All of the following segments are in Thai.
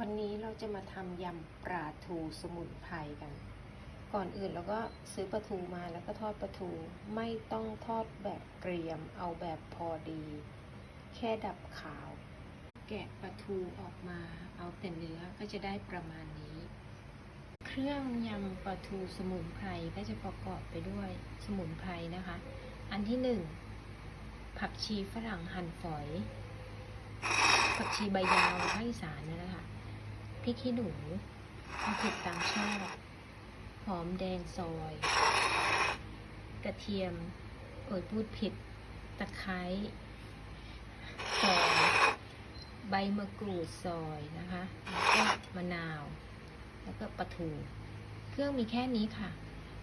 วันนี้เราจะมาทำยำปลาทูสมุนไพรกัน ก่อนอื่นเราก็ซื้อปลาทูมาแล้วก็ทอดปลาทู ไม่ต้องทอดแบบเกรียม เอาแบบพอดี แค่ดับขาว แกะปลาทูออกมา เอาแต่เนื้อก็จะได้ประมาณนี้ เครื่องยำปลาทูสมุนไพรก็จะประกอบไปด้วยสมุนไพรนะคะ อันที่หนึ่งผักชีฝรั่งหั่นฝอยผักชีใบยาวภาคอีสานนั่นแหละค่ะ พริกขี้หนูเอาเผ็ดตามชอบหอมแดงซอย กระเทียม เอ่ยพูดผิด ตะไคร้ซอยใบมะกรูดซอยนะคะแล้วก็มะนาว แล้วก็ปลาทู เครื่องมีแค่นี้ค่ะ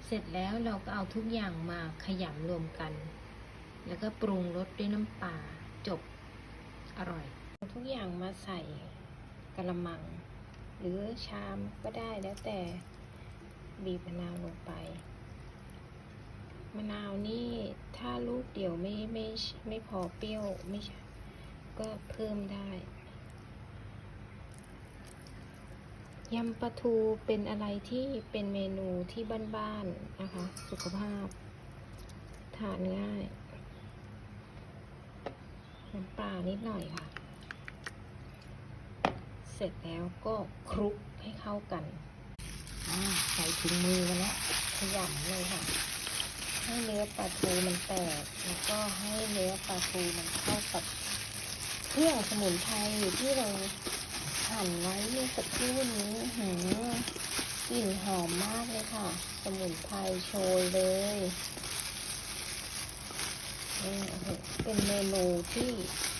เสร็จแล้วเราก็เอาทุกอย่างมาขยำรวมกัน แล้วก็ปรุงรสด้วยน้ำปลาจบอร่อย ทุกอย่างมาใส่กระมัง หรือชามก็ได้แล้วแต่บีบมะนาวลงไป มะนาวนี่ถ้าลูกเดียวไม่ไม่ไม่พอเปรี้ยวไม่ใช่ก็เพิ่มได้ยำปลาทูเป็นอะไรที่เป็นเมนูที่บ้านๆนะคะ สุขภาพ ทานง่ายน้ำปลานิดหน่อยค่ะ เสร็จแล้วก็คลุกให้เข้ากันใส่ถุงมือมาแล้วขยำเลยค่ะ ให้เนื้อปลาทูมันแตก แล้วก็ให้เนื้อปลาทูมันเข้ากับเครื่องสมุนไพรที่เราหั่นไว้เมื่อสักครู่นี้หือกลิ่นหอมมากเลยค่ะ สมุนไพรโชยเลยนี่โอ้โหเป็นเมนูที่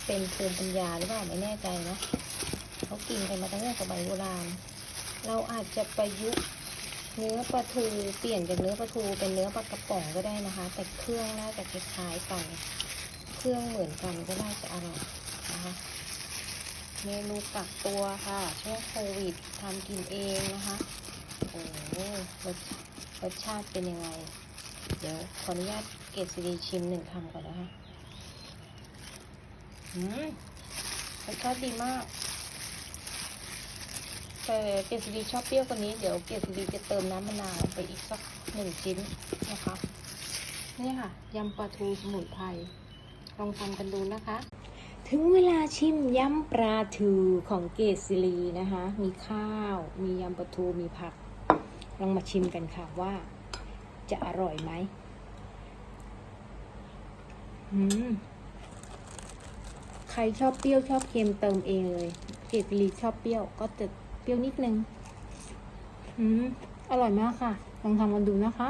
เป็นภูมิปัญญาหรือเปล่าไม่แน่ใจนะ เขากินกันมาตั้งแต่สมัยโบราณ เราอาจจะประยุกต์เนื้อปลาทูเปลี่ยนจากเนื้อปลาทูเป็นเนื้อปลากระป๋องก็ได้นะคะ แต่เครื่องน่าจะคล้ายกัน เครื่องเหมือนกันก็น่าจะอร่อยนะคะเมนูกักตัวค่ะช่วงโควิดทำกินเองนะคะโอ้โหรสรสชาติเป็นยังไง เดี๋ยวขออนุญาตเกศรีชิมหนึ่งคำก่อนนะคะ อืมรสชาติดีมาก แต่เกศรีชอบเปรี้ยวกว่านี้ เดี๋ยวเกศรีจะเติมน้ำมะนาวไปอีกสักหนึ่งชิ้นนะคะ นี่ค่ะยำปลาทูสมุนไพร ลองทำกันดูนะคะ ถึงเวลาชิมยำปลาทูของเกศรีนะคะ มีข้าว มียำปลาทู มีผัก ลองมาชิมกันค่ะว่า จะอร่อยไหมอืมใครชอบเปรี้ยวชอบเค็มเติมเองเลย เกดลีชอบเปรี้ยวก็จะ เปรี้ยวนิดนึง อืม อร่อยมากค่ะ ลองทำกันดูนะคะ